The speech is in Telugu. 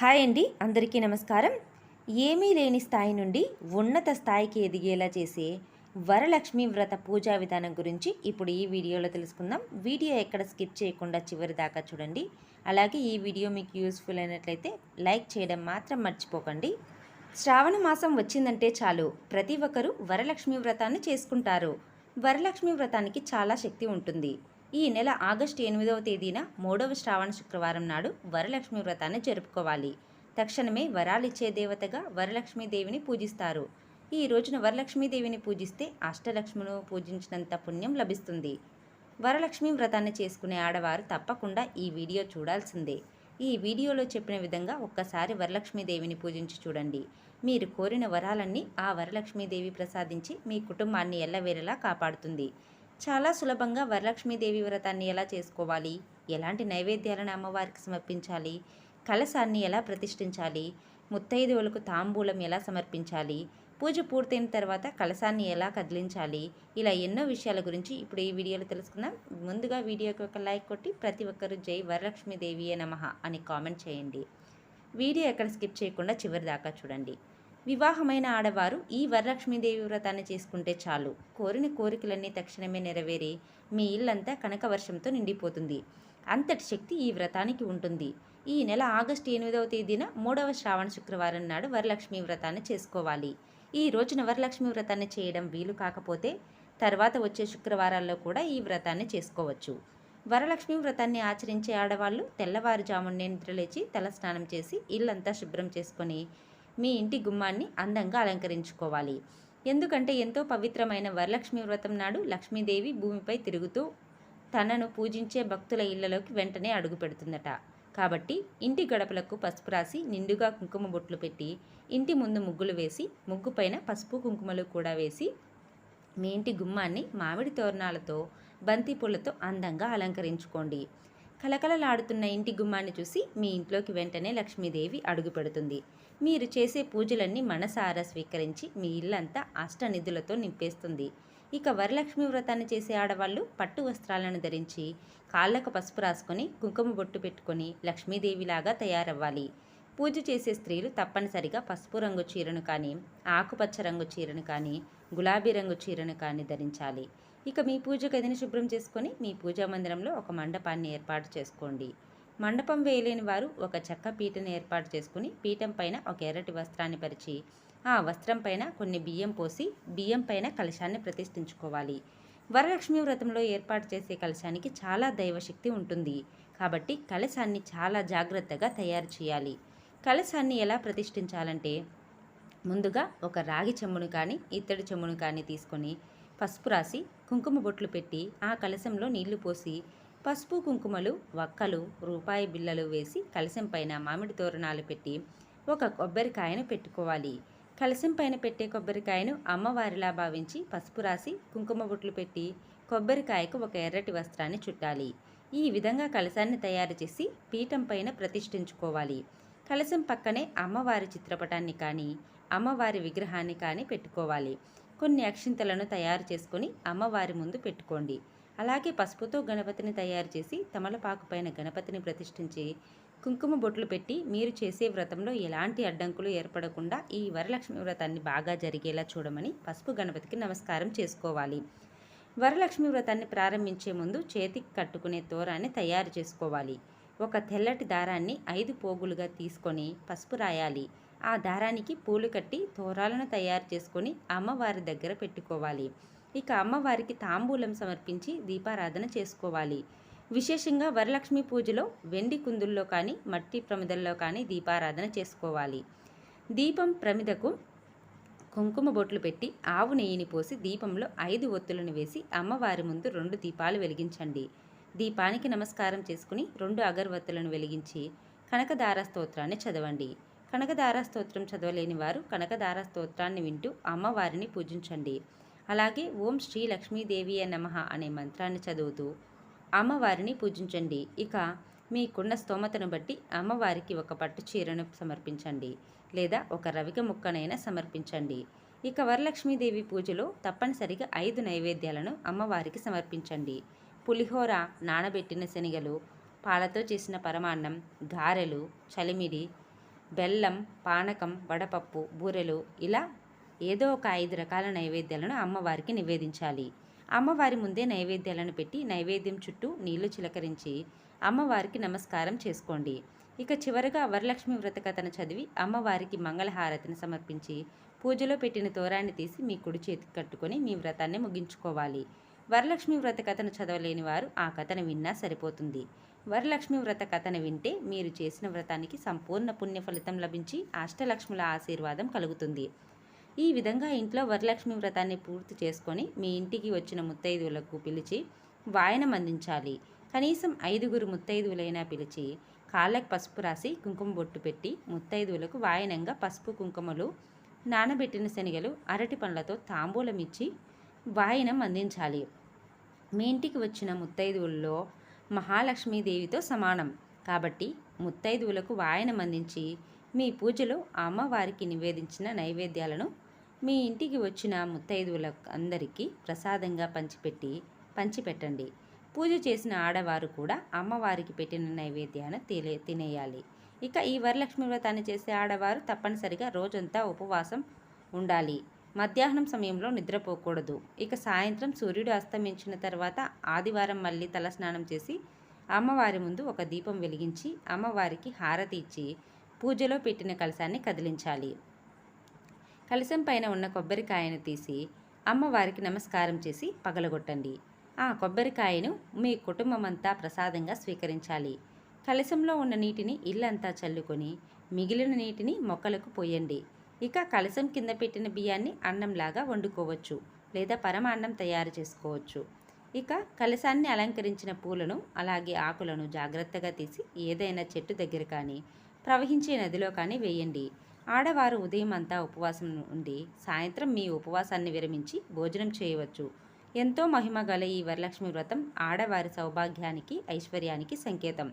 హాయ్ అండి అందరికీ నమస్కారం. ఏమీ లేని స్థాయి నుండి ఉన్నత స్థాయికి ఎదిగేలా చేసే వరలక్ష్మి వ్రత పూజా విధానం గురించి ఇప్పుడు ఈ వీడియోలో తెలుసుకుందాం. వీడియో ఎక్కడ స్కిప్ చేయకుండా చివరి దాకా చూడండి. అలాగే ఈ వీడియో మీకు యూస్ఫుల్ అయినట్లయితే లైక్ చేయడం మాత్రం మర్చిపోకండి. శ్రావణ మాసం వచ్చిందంటే చాలు. ప్రతి ఒక్కరూ వరలక్ష్మి వ్రతాన్ని చేసుకుంటారు. వరలక్ష్మి వ్రతానికి చాలా శక్తి ఉంటుంది. ఈ నెల ఆగస్టు ఎనిమిదవ తేదీన మూడవ శ్రావణ శుక్రవారం నాడు వరలక్ష్మి వ్రతాన్ని జరుపుకోవాలి. తక్షణమే వరాలిచ్చే దేవతగా వరలక్ష్మీదేవిని పూజిస్తారు. ఈ రోజున వరలక్ష్మీదేవిని పూజిస్తే అష్టలక్ష్మిను పూజించినంత పుణ్యం లభిస్తుంది. వరలక్ష్మి వ్రతాన్ని చేసుకునే ఆడవారు తప్పకుండా ఈ వీడియో చూడాల్సిందే. ఈ వీడియోలో చెప్పిన విధంగా ఒక్కసారి వరలక్ష్మీదేవిని పూజించి చూడండి. మీరు కోరిన వరాలన్నీ ఆ వరలక్ష్మీదేవి ప్రసాదించి మీ కుటుంబాన్ని ఎల్లవేళలా కాపాడుతుంది. చాలా సులభంగా వరలక్ష్మీదేవి వ్రతాన్ని ఎలా చేసుకోవాలి? ఎలాంటి నైవేద్యాలను అమ్మవారికి సమర్పించాలి? కలశాన్ని ఎలా ప్రతిష్ఠించాలి? ముత్తైదువులకు తాంబూలం ఎలా సమర్పించాలి? పూజ పూర్తయిన తర్వాత కలశాన్ని ఎలా కదిలించాలి? ఇలా ఎన్నో విషయాల గురించి ఇప్పుడు ఈ వీడియోలో తెలుసుకుందాం. ముందుగా వీడియోకి ఒక లైక్ కొట్టి ప్రతి ఒక్కరూ జై వరలక్ష్మీదేవియే నమ అని కామెంట్ చేయండి. వీడియో ఎక్కడ స్కిప్ చేయకుండా చివరి దాకా చూడండి. వివాహమైన ఆడవారు ఈ వరలక్ష్మీదేవి వ్రతాన్ని చేసుకుంటే చాలు. కోరిన కోరికలన్నీ తక్షణమే నెరవేరి మీ ఇల్లంతా కనకవర్షంతో నిండిపోతుంది. అంతటి శక్తి ఈ వ్రతానికి ఉంటుంది. ఈ నెల ఆగస్టు ఎనిమిదవ తేదీన మూడవ శ్రావణ శుక్రవారం నాడు వరలక్ష్మి వ్రతాన్ని చేసుకోవాలి. ఈ రోజున వరలక్ష్మి వ్రతాన్ని చేయడం వీలు కాకపోతే తర్వాత వచ్చే శుక్రవారాల్లో కూడా ఈ వ్రతాన్ని చేసుకోవచ్చు. వరలక్ష్మి వ్రతాన్ని ఆచరించే ఆడవాళ్ళు తెల్లవారుజామునే నిద్రలేచి తలస్నానం చేసి ఇల్లంతా శుభ్రం చేసుకొని మీ ఇంటి గుమ్మాన్ని అందంగా అలంకరించుకోవాలి. ఎందుకంటే ఎంతో పవిత్రమైన వరలక్ష్మి వ్రతం నాడు లక్ష్మీదేవి భూమిపై తిరుగుతూ తనను పూజించే భక్తుల ఇళ్ళలోకి వెంటనే అడుగు పెడుతుందట. కాబట్టి ఇంటి గడపలకు పసుపు రాసి నిండుగా కుంకుమ బొట్లు పెట్టి ఇంటి ముందు ముగ్గులు వేసి ముగ్గు పైన పసుపు కుంకుమలు కూడా వేసి మీ ఇంటి గుమ్మాన్ని మామిడి తోరణాలతో బంతి పూలతో అందంగా అలంకరించుకోండి. కలకలలాడుతున్న ఇంటి గుమ్మాన్ని చూసి మీ ఇంట్లోకి వెంటనే లక్ష్మీదేవి అడుగుపెడుతుంది మీరు చేసే పూజలన్నీ మనసారా స్వీకరించి మీ ఇల్లంతా అష్టనిధులతో నింపేస్తుంది. ఇక వరలక్ష్మి వ్రతాన్ని చేసే ఆడవాళ్ళు పట్టు వస్త్రాలను ధరించి కాళ్ళకు పసుపు రాసుకొని కుంకుమ బొట్టు పెట్టుకొని లక్ష్మీదేవిలాగా తయారవ్వాలి. పూజ చేసే స్త్రీలు తప్పనిసరిగా పసుపు రంగు చీరను కానీ ఆకుపచ్చ రంగు చీరను కానీ గులాబీ రంగు చీరను కానీ ధరించాలి. ఇక మీ పూజ గదిని శుభ్రం చేసుకొని మీ పూజా మందిరంలో ఒక మండపాన్ని ఏర్పాటు చేసుకోండి. మండపం వేయలేని వారు ఒక చెక్క పీటను ఏర్పాటు చేసుకుని పీఠం పైన ఒక ఎర్రటి వస్త్రాన్ని పరిచి ఆ వస్త్రం పైన కొన్ని బియ్యం పోసి బియ్యం పైన కలశాన్ని ప్రతిష్ఠించుకోవాలి. వరలక్ష్మి వ్రతంలో ఏర్పాటు చేసే కలశానికి చాలా దైవశక్తి ఉంటుంది. కాబట్టి కలశాన్ని చాలా జాగ్రత్తగా తయారు చేయాలి. కలశాన్ని ఎలా ప్రతిష్ఠించాలంటే ముందుగా ఒక రాగి చెమ్మును కానీ ఇత్తడి చెమ్మును కానీ తీసుకొని పసుపు రాసి కుంకుమ బొట్లు పెట్టి ఆ కలశంలో నీళ్ళు పోసి పసుపు కుంకుమలు వక్కలు రూపాయి బిళ్ళలు వేసి కలశం పైన మామిడి తోరణాలు పెట్టి ఒక కొబ్బరికాయను పెట్టుకోవాలి. కలశం పైన పెట్టే కొబ్బరికాయను అమ్మవారిలా భావించి పసుపు రాసి కుంకుమ బొట్లు పెట్టి కొబ్బరికాయకు ఒక ఎర్రటి వస్త్రాన్ని చుట్టాలి. ఈ విధంగా కలశాన్ని తయారు చేసి పీఠం పైన ప్రతిష్ఠించుకోవాలి. కలశం పక్కనే అమ్మవారి చిత్రపటాన్ని కానీ అమ్మవారి విగ్రహాన్ని కానీ పెట్టుకోవాలి. కొన్ని అక్షింతలను తయారు చేసుకొని అమ్మవారి ముందు పెట్టుకోండి. అలాగే పసుపుతో గణపతిని తయారు చేసి తమలపాకు పైన గణపతిని ప్రతిష్ఠించి కుంకుమ బొట్లు పెట్టి మీరు చేసే వ్రతంలో ఎలాంటి అడ్డంకులు ఏర్పడకుండా ఈ వరలక్ష్మి వ్రతాన్ని బాగా జరిగేలా చూడమని పసుపు గణపతికి నమస్కారం చేసుకోవాలి. వరలక్ష్మి వ్రతాన్ని ప్రారంభించే ముందు చేతికి కట్టుకునే తోరాన్ని తయారు చేసుకోవాలి. ఒక తెల్లటి దారాన్ని ఐదు పోగులుగా తీసుకొని పసుపు రాయాలి. ఆ దారానికి పూలు కట్టి తోరాలను తయారు చేసుకొని అమ్మవారి దగ్గర పెట్టుకోవాలి. ఇక అమ్మవారికి తాంబూలం సమర్పించి దీపారాధన చేసుకోవాలి. విశేషంగా వరలక్ష్మి పూజలో వెండి కుందుల్లో కానీ మట్టి ప్రమిదల్లో కానీ దీపారాధన చేసుకోవాలి. దీపం ప్రమిదకు కుంకుమ బొట్లు పెట్టి ఆవు నెయ్యిని పోసి దీపంలో ఐదు ఒత్తులను వేసి అమ్మవారి ముందు రెండు దీపాలు వెలిగించండి. దీపానికి నమస్కారం చేసుకుని రెండు అగరవత్తులను వెలిగించి కనకదార స్తోత్రాన్ని చదవండి. కనకదార స్తోత్రం చదవలేని వారు కనకదార స్తోత్రాన్ని వింటూ అమ్మవారిని పూజించండి. అలాగే ఓం శ్రీ లక్ష్మీదేవి నమః అనే మంత్రాన్ని చదువుతూ అమ్మవారిని పూజించండి. ఇక మీకున్న స్తోమతను బట్టి అమ్మవారికి ఒక పట్టు చీరను సమర్పించండి లేదా ఒక రవిక ముక్కనైనా సమర్పించండి. ఇక వరలక్ష్మీదేవి పూజలో తప్పనిసరిగా ఐదు నైవేద్యాలను అమ్మవారికి సమర్పించండి. పులిహోర నానబెట్టిన శనగలు పాలతో చేసిన పరమాన్నం గారెలు చలిమిడి బెల్లం పానకం వడపప్పు బూరెలు ఇలా ఏదో ఒక ఐదు రకాల నైవేద్యాలను అమ్మవారికి నివేదించాలి. అమ్మవారి ముందే నైవేద్యాలను పెట్టి నైవేద్యం చుట్టూ నీళ్ళు చిలకరించి అమ్మవారికి నమస్కారం చేసుకోండి. ఇక చివరగా వరలక్ష్మి వ్రత కథను చదివి అమ్మవారికి మంగళహారతిని సమర్పించి పూజలో పెట్టిన తోరాన్ని తీసి మీ కుడి చేతికి కట్టుకొని మీ వ్రతాన్ని ముగించుకోవాలి. వరలక్ష్మి వ్రత కథను చదవలేని వారు ఆ కథను విన్నా సరిపోతుంది. వరలక్ష్మి వ్రత కథను వింటే మీరు చేసిన వ్రతానికి సంపూర్ణ పుణ్య ఫలితం లభించి అష్టలక్ష్ముల ఆశీర్వాదం కలుగుతుంది. ఈ విధంగా ఇంట్లో వరలక్ష్మి వ్రతాన్ని పూర్తి చేసుకొని మీ ఇంటికి వచ్చిన ముత్తైదువులకు పిలిచి వాయనం అందించాలి. కనీసం ఐదుగురు ముత్తైదువులైనా పిలిచి కాళ్ళకు పసుపు రాసి కుంకుమ బొట్టు పెట్టి ముత్తైదువులకు వాయనంగా పసుపు కుంకుమలు నానబెట్టిన శనగలు అరటి పండ్లతో తాంబూలం ఇచ్చి వాయనం అందించాలి. మీ ఇంటికి వచ్చిన ముత్తైదువుల్లో మహాలక్ష్మీదేవితో సమానం. కాబట్టి ముత్తైదువులకు వాయనం అందించి మీ పూజలో అమ్మవారికి నివేదించిన నైవేద్యాలను మీ ఇంటికి వచ్చిన ముత్తైదువుల అందరికీ ప్రసాదంగా పంచిపెట్టి పంచిపెట్టండి. పూజ చేసిన ఆడవారు కూడా అమ్మవారికి పెట్టిన నైవేద్యాన్ని తినే తినేయాలి. ఇక ఈ వరలక్ష్మి వ్రతాన్ని చేసే ఆడవారు తప్పనిసరిగా రోజంతా ఉపవాసం ఉండాలి. మధ్యాహ్నం సమయంలో నిద్రపోకూడదు. ఇక సాయంత్రం సూర్యుడు అస్తమించిన తర్వాత ఆదివారం మళ్ళీ తలస్నానం చేసి అమ్మవారి ముందు ఒక దీపం వెలిగించి అమ్మవారికి హారతి ఇచ్చి పూజలో పెట్టిన కలశాన్ని కదిలించాలి. కలశం పైన ఉన్న కొబ్బరికాయను తీసి అమ్మవారికి నమస్కారం చేసి పగలగొట్టండి. ఆ కొబ్బరికాయను మీ కుటుంబం అంతా ప్రసాదంగా స్వీకరించాలి. కలశంలో ఉన్న నీటిని ఇల్లంతా చల్లుకొని మిగిలిన నీటిని మొక్కలకు పోయండి. ఇక కలశం కింద పెట్టిన బియ్యాన్ని అన్నంలాగా వండుకోవచ్చు లేదా పరమాన్నం తయారు చేసుకోవచ్చు. ఇక కలశాన్ని అలంకరించిన పూలను అలాగే ఆకులను జాగ్రత్తగా తీసి ఏదైనా చెట్టు దగ్గర కానీ ప్రవహించే నదిలో కానీ వేయండి. ఆడవారు ఉదయం అంతా ఉపవాసం ఉండి సాయంత్రం మీ ఉపవాసాన్ని విరమించి భోజనం చేయవచ్చు. ఎంతో మహిమ గల ఈ వరలక్ష్మి వ్రతం ఆడవారి సౌభాగ్యానికి ఐశ్వర్యానికి సంకేతం.